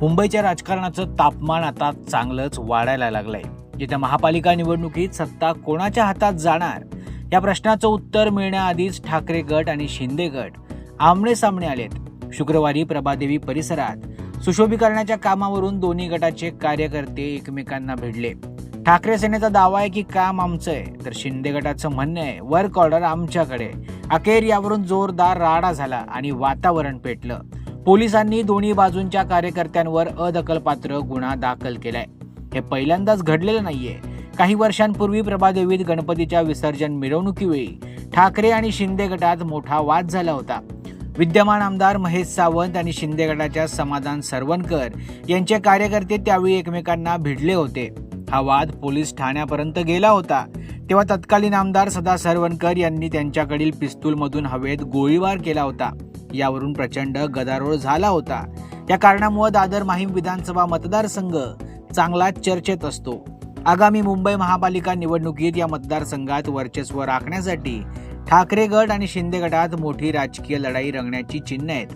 मुंबईच्या राजकारणाचं तापमान आता चांगलंच वाढायला लागलंय. येत्या महापालिका निवडणुकीत सत्ता कोणाच्या हातात जाणार? या प्रश्नाचं उत्तर मिळण्याआधीच ठाकरे गट आणि शिंदे गट आमने सामने आलेत. शुक्रवारी प्रभादेवी परिसरात सुशोभीकरणाच्या कामावरून दोन्ही गटाचे कार्यकर्ते एकमेकांना भिडले. ठाकरे सेनेचा दावा आहे की काम आमचं आहे तर शिंदे गटाचं म्हणणं आहे वर्क ऑर्डर आमच्याकडे. अखेर यावरून जोरदार राडा झाला आणि वातावरण पेटलं. पोलिसांनी दोन्ही बाजूंच्या कार्यकर्त्यांवर अदखलपात्र गुन्हा दाखल केलाय. हे पहिल्यांदाच घडलेलं नाहीये. काही वर्षांपूर्वी प्रभादेवीत गणपतीच्या विसर्जन मिरवणुकीवेळी ठाकरे आणि शिंदे गटात मोठा वाद झाला होता. विद्यमान आमदार महेश सावंत आणि शिंदे गटाच्या समाधान सरवणकर यांचे कार्यकर्ते त्यावेळी एकमेकांना भिडले होते. हा वाद पोलीस ठाण्यापर्यंत गेला होता. तेव्हा तत्कालीन आमदार सदा सरवणकर यांनी त्यांच्याकडील पिस्तूलमधून हवेत गोळीबार केला होता. यावरून प्रचंड गदारोळ झाला होता. या कारणामुळे दादर माहीम विधानसभा मतदारसंघ चांगलाच चर्चेत असतो. आगामी मुंबई महापालिका निवडणुकीत या मतदारसंघात वर्चस्व राखण्यासाठी ठाकरे गट आणि शिंदे गटात मोठी राजकीय लढाई रंगण्याची चिन्ह आहेत.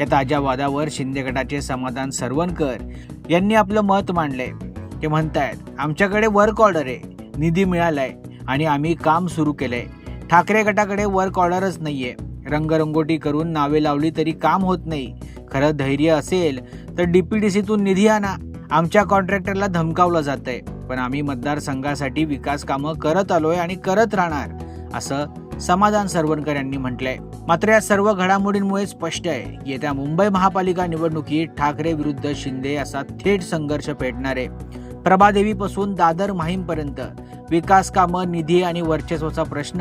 या ताज्या वादावर शिंदे गटाचे समाधान सरवणकर यांनी आपलं मत मांडले ते म्हणतायत आमच्याकडे वर्क ऑर्डर आहे. निधी मिळालाय. आणि आम्ही काम सुरू केलंय. ठाकरे गटाकडे वर्क ऑर्डरच नाहीये. रंगरंगोटी करून नावे लावली तरी काम होत नाही. खरं धैर्य असेल तर डीपीडीसीतून निधी आणा. आमच्या कॉन्ट्रॅक्टरला धमकावलं जातंय. पण आम्ही मतदारसंघासाठी विकास कामं करत आलोय आणि करत राहणार असं समाधान सरवणकर यांनी म्हटलंय. मात्र या सर्व घडामोडींमुळे स्पष्ट आहे येत्या मुंबई महापालिका निवडणुकीत ठाकरे विरुद्ध शिंदे असा थेट संघर्ष पेटणार आहे. प्रभादेवीपासून दादर माहीमपर्यंत विकास कामं निधी आणि वर्चस्वाचा प्रश्न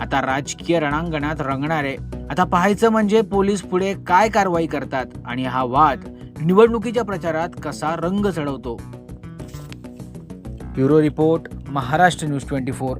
आता राजकीय रणांगणात रंगणार आहे. आता पाहायचं म्हणजे पोलीस पुढे काय कारवाई करतात आणि हा वाद निवडणुकीच्या प्रचारात कसा रंग चढवतो. Bureau report Maharashtra news twenty four.